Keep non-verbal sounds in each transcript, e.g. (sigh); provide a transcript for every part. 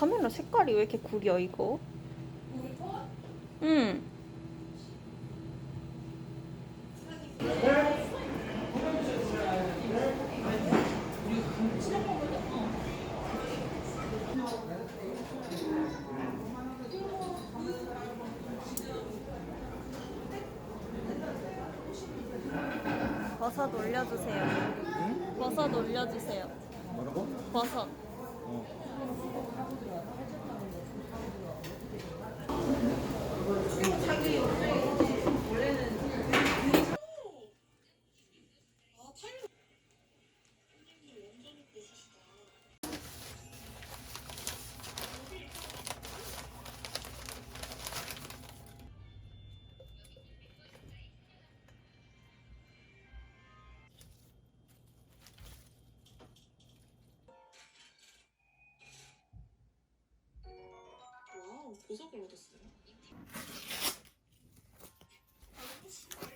카메라 색깔이 왜 이렇게 구려 이거? 응. 버섯 올려주세요. 버섯 올려주세요. 뭐라고? 버섯. 와우, 보석을 얻었어요.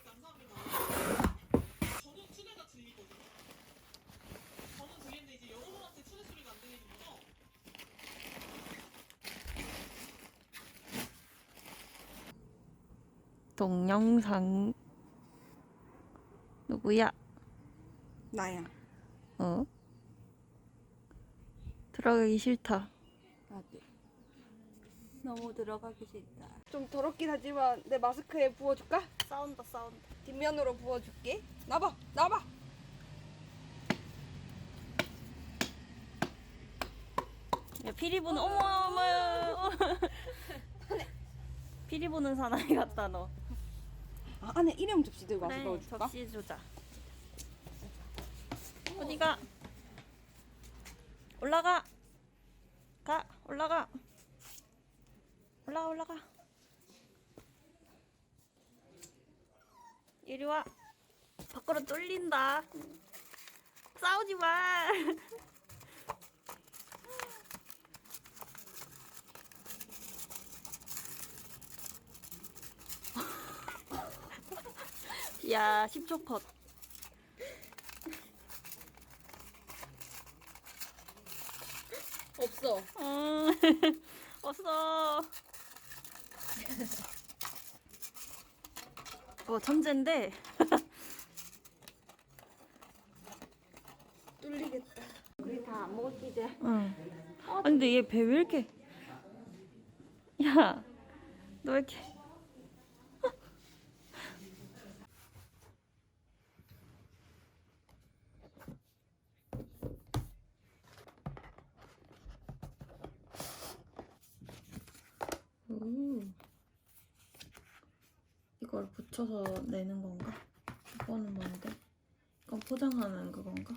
감사합니다. 저는 투네가 들리거든요. 저는 들리는데 이제 여러분한테 투네 소리가 안 들리는 거죠? 동영상 누구야? 나야. 어? 들어가기 싫다. 너무 들어가기 싫다. 좀 더럽긴 하지만 내 마스크에 부어줄까? 싸운다 싸운다. 뒷면으로 부어줄게. 나봐, 나봐. 야 피리 보는 어머 어머. (laughs) 피리 보는 사나이 같다 너. 아, 안에 일회용 접시 들고 와서 그래 넣어줄까? 접시 주자. 어디가? 올라가. 가. 올라가 올라가. 이리 와. 뚫린다. 싸우지 마. 야, 10초 컷. 없어. 음, (laughs) 없어. 어, 천재인데. 뚫리겠다. 우리 다 안 먹었지 이제. 응. 아, 근데 얘 배 왜 이렇게. 야, 너 왜 이렇게. 오. 이걸 붙여서 내는 건가? 이거는 뭔데? 이건 포장하는 그건가?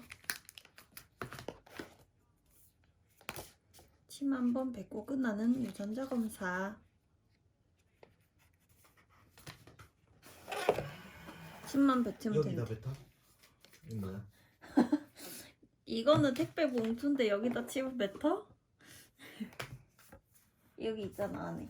침 한 번 뱉고 끝나는 유전자 검사. 침만 뱉으면 여기다 된다. 뱉어? 이거 뭐야? (laughs) 이거는 택배 봉투인데 여기다 침 뱉어? (laughs) 여기 있잖아 안에.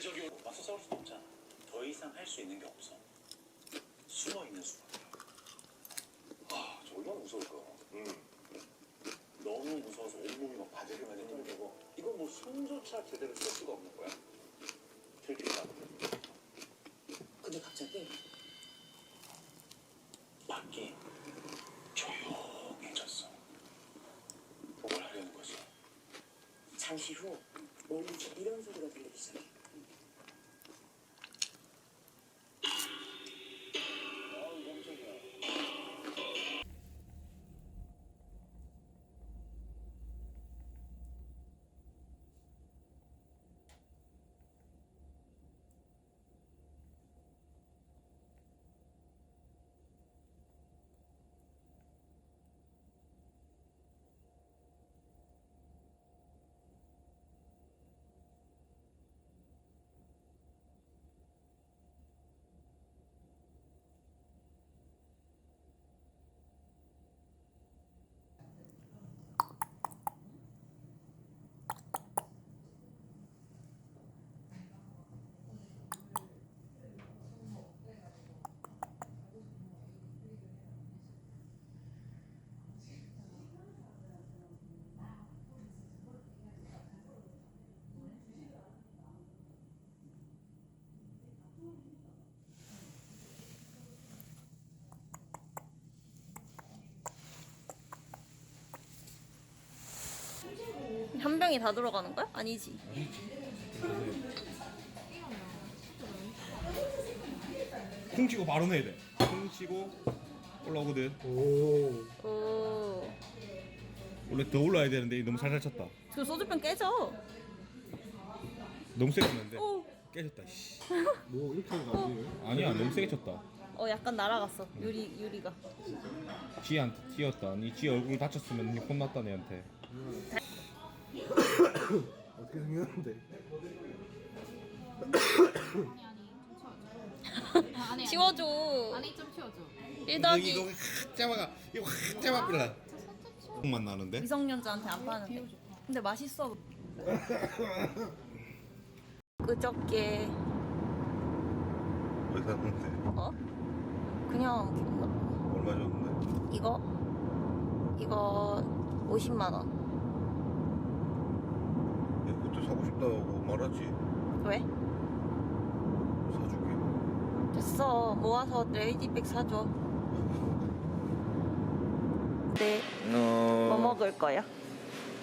싸울 수도 없잖아. 더 이상 할 수 있는 게 없어. 숨어 있는 수밖에. 아, 저 얼마나 무서울까. 음. 너무 무서워서 온몸이 막 바들바들 떨리고 이건 뭐 손조차 제대로 쓸 수가 없는 거야. 들킬까? 근데 갑자기 밖이 조용해졌어. 뭘 하려는 거지? 잠시 후 멀리서 이런 소리가 들리기 시작해. 아우 깜짝이야. 한 병이 다 들어가는 거야? 아니지. 쿵 치고 바로 내야 돼. 쿵 치고 올라오거든. 오. 원래 더 올라야 되는데 너무 살살 쳤다. 그 소주병 깨져. 너무 세게 쳤는데 오. 깨졌다. 씨. (laughs) 뭐 이렇게 하는 거 아니에요? 아니야 너무 세게 쳤다. 어 약간 날아갔어. 유리 유리가. 지한테 튀었다. 니 지 얼굴 다쳤으면 니 혼났다 내한테. 어떻게 생겼는데? 치워줘. 아니 좀 치워줘. 1더하기 확 잡아가. 이거 확 잡아빌라. 맛 나는데? 미성년자한테 안 파는데. 근데 맛있어. 그저께 왜 샀는데? 어? 그냥 기분 얼마 줬는데? 이거 이거 50만 원. 그것도 사고 싶다 고 말하지. 왜? 사주게. 됐어. 모아서 레이디백 사줘. (laughs) 네. 뭐 어, 먹을 거야?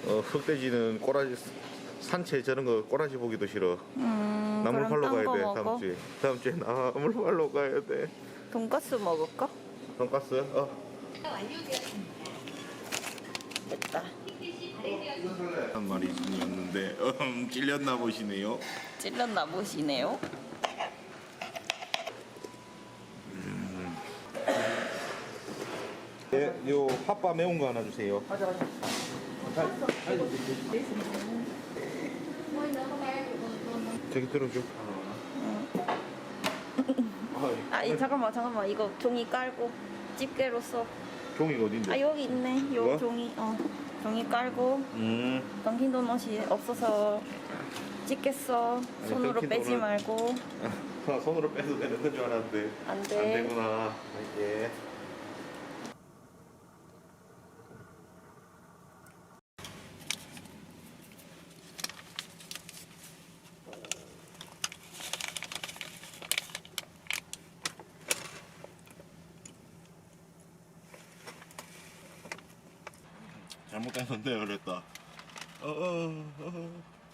어, 흑돼지는 꼬라지 산채 저런 거 꼬라지 보기도 싫어. 음, 나물 팔러 딴 가야 거돼 먹어. 다음 주에. 다음 주에 나물 팔러 가야 돼. 돈가스 먹을까? 돈가스? 어. 됐다. 한 마리였는데 (laughs) 음, 찔렸나 보시네요. 찔렸나 보시네요. 네, 요 핫바 매운 거 하나 주세요. 저기 들어줘. 아, 이, 잠깐만, 잠깐만. 이거 종이 깔고 집게로 써. 종이가 어딘데? 아, 여기 있네. 요 이거? 종이. 어. 종이 깔고 음, 던킨 도넛이 없어서 집게 써. 손으로 던킨 빼지 도넛. 말고. 아, (laughs) 손으로 빼도 되는 건줄 알았는데 안안 돼. 되구나. 이 잘못했는데 그랬다. 어, 어, 어,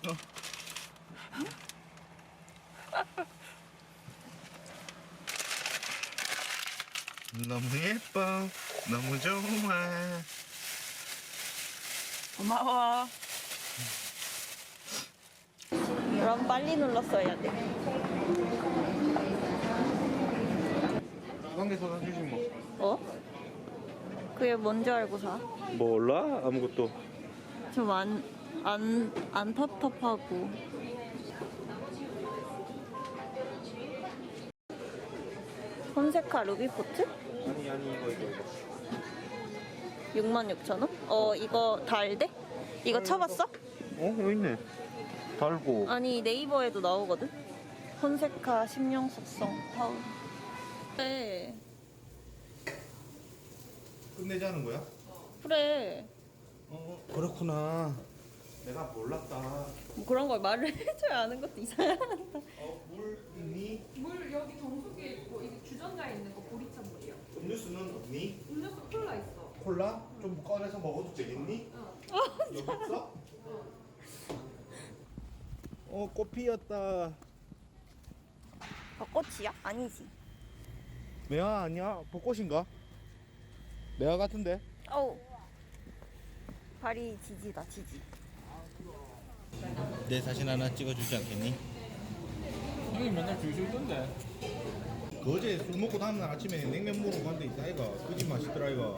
어. 너무 예뻐, 너무 좋아. 고마워. 그럼 빨리 눌렀어야 돼. 가게에서 사주지 뭐. 어? 그게 뭔지 알고 사? 몰라 아무것도. 좀 안, 안, 안 텁텁하고. 혼세카 루비포트? 아니 아니 이거 이거 이거. 66,000원? 어, 이거 달대? 이거 쳐봤어? 어 여기 있네. 달고. 아니, 네이버에도 나오거든? 혼세카 심령 속성 파우. 네. 끝내자는 거야? 그래. 어 그렇구나. 내가 몰랐다. 뭐 그런 걸 말을 (laughs) 해줘야 아는 것도 이상하다. 어물 있니? 물 여기 정수기에 있고 이게 주전자에 있는 거 보리차 물이요. 음료수는 없니? 음료수 콜라 있어. 콜라? 좀 꺼내서 먹어도 되겠니? 여기 있어? 어, 꽃 피었다. 벚꽃이야? 아니지. 매화 아니야? 벚꽃인가? 매화 같은데? 어우. 발이 지지다 지지. 내 사진 하나 찍어주지 않겠니? 형이 맨날 줄줄 던데. 그 어제 술 먹고 다음날 아침에 냉면 먹으러 갔는데 있다 이가 그집 맛있더라 이가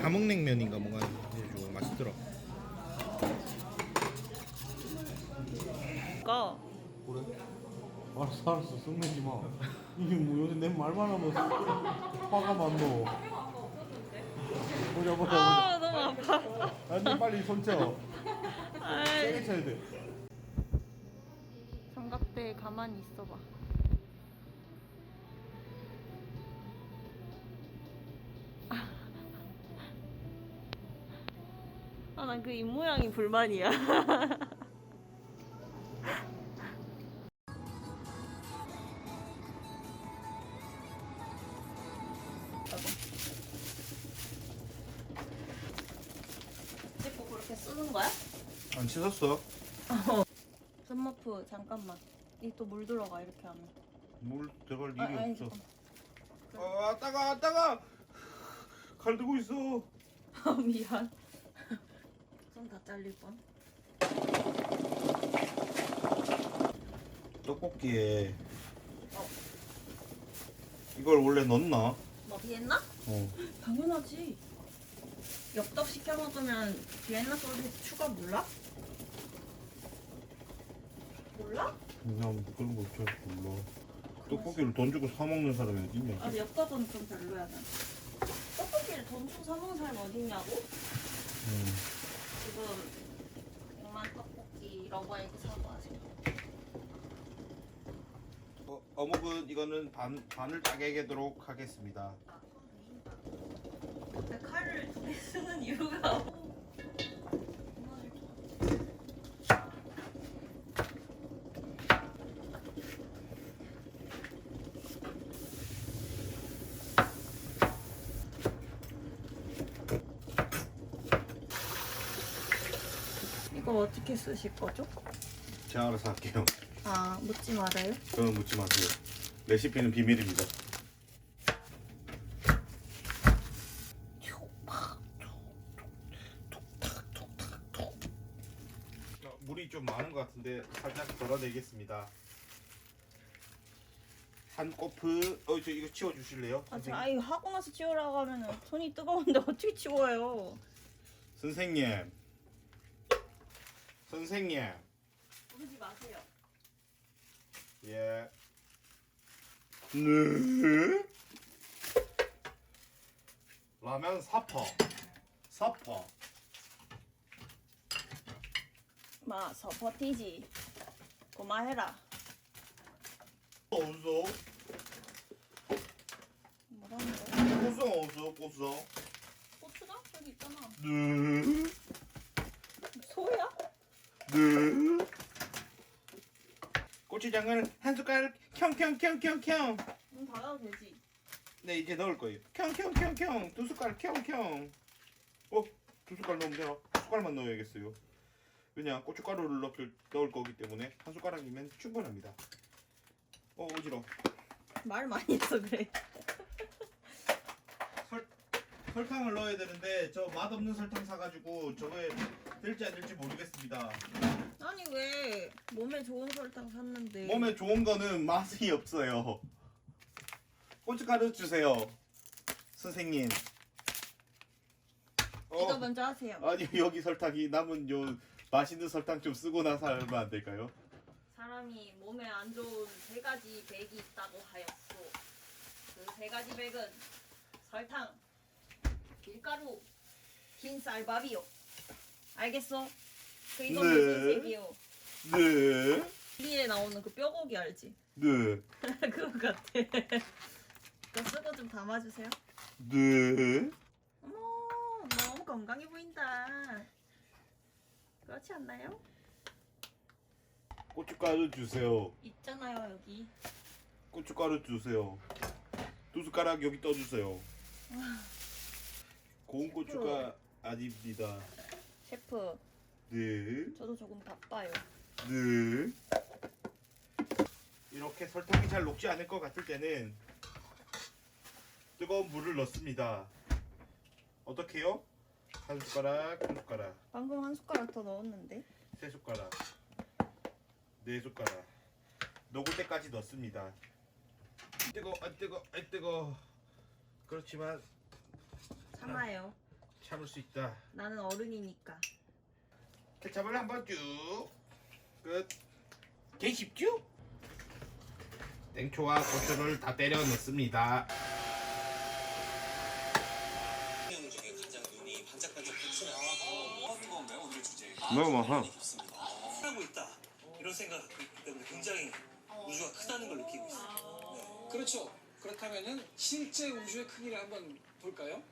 함흥냉면인가 뭔가 해가지고 맛있더라 가. 그래? 알았어 알았어 썩내지 마. 이게 뭐 요새 내 말만 하면 화가 많노. 보자 보자 보자. 아 너무 아파. 안돼 빨리 손 쳐. 아이. 세게 쳐야 돼. 삼각대에 가만히 있어봐. 아, 난 그 입 모양이 불만이야. (laughs) 씻었어? 썸머프 잠깐만. 이 또 물 들어가 이렇게 하면. 물 들어갈 일이 아, 아니, 없어 잠깐만. 아 따가 따가 칼 들고 있어 (laughs) 아 미안. (laughs) 손 다 잘릴 뻔. 떡볶이에 이걸 원래 넣나? 뭐 비엔나? 어 당연하지. 엽떡 시켜 먹으면 비엔나 소스 추가 몰라? 몰라? 그냥 그런 거잘 몰라 떡볶이를 돈 주고 사 먹는 사람이 어딨냐 아 엽떡은 좀 별로야 난. 떡볶이를 돈 주고 사 먹는 사람이 어딨냐고? 음. 지금 100만 떡볶이 러버에게 사과하세요. 어, 어묵은 이거는 반, 반을 짜게 개도록 하겠습니다 근데 칼을 두 개 쓰는 이유가 이거 어떻게 쓰실 거죠? 제가 알아서 할게요 아 묻지 말아요. 저는 묻지 마세요 레시피는 비밀입니다 어, 물이 좀 많은 것 같은데 살짝 덜어내겠습니다 한 코프 어, 저 이거 치워 주실래요? 아, 저 선생님? 아이 하고 나서 치우라고 하면은 손이 뜨거운데 (laughs) 어떻게 치워요? 선생님 선생님 부르지 마세요. 예. 네. 라면 사퍼. 사퍼. 마서 버티지. 고마해라. 어서. 뭐라는 거야? 고성 어서 고성. 고추장 저기 있잖아. 네. 소야? 네. 고추장을 한 숟갈 켕켕켕켕켕. 응 닫아도 되지. 네 이제 넣을 거예요. 켕켕켕켕 두 숟갈 켕켕. 어? 두 숟갈 넣으면 되나? 숟갈만 넣어야겠어요. 왜냐 고춧가루를 넣을, 넣을 거기 때문에 한 숟가락이면 충분합니다. 어 어지러. 말 많이 해서 그래. 설탕을 넣어야 되는데 저 맛없는 설탕 사가지고 저거에 될지 안 될지 모르겠습니다. 아니 왜 몸에 좋은 설탕 샀는데 몸에 좋은 거는 맛이 없어요. 고춧가루 주세요, 선생님. 이거 어, 먼저 하세요. 아니 여기 설탕이 남은 요 맛있는 설탕 좀 쓰고 나서 하면 안 될까요? 사람이 몸에 안 좋은 세 가지 백이 있다고 하였소. 그 세 가지 백은 설탕, 밀가루, 긴 쌀밥이요. 알겠어? 그 이거 네. 무슨 색이요? 네. 위에 나오는 그 뼈고기 알지? 네. (laughs) 그거 같아. 그거 쓰고 좀 담아주세요. 네. 어머, 너무 건강해 보인다. 그렇지 않나요? 고춧가루 주세요. 있잖아요 여기. 고춧가루 주세요. 두 숟가락 여기 떠주세요. 고운 고추가 아닙니다. 셰프, 네. 저도 조금 바빠요. 네. 이렇게 설탕이 잘 녹지 않을 것 같을 때는 뜨거운 물을 넣습니다. 어떻게요? 한 숟가락, 한 숟가락, 방금 한 숟가락 더 넣었는데. 세 숟가락, 네 숟가락. 녹을 때까지 넣습니다. 뜨거, 안 뜨거, 안 뜨거. 그렇지만 참아요. 참을 수 있다. 나는 어른이니까. 케찹을 한번 쭉 끝. 개 쉽죠? 땡초와 고추를 다 때려 넣습니다. 중에 가장 눈이 주제. 너무 많아. 하고 있다. 이런 생각 때문에 굉장히 우주가 크다는 걸 느끼고 있어요. 그렇죠. 그렇다면은 실제 우주의 크기를 한번 볼까요?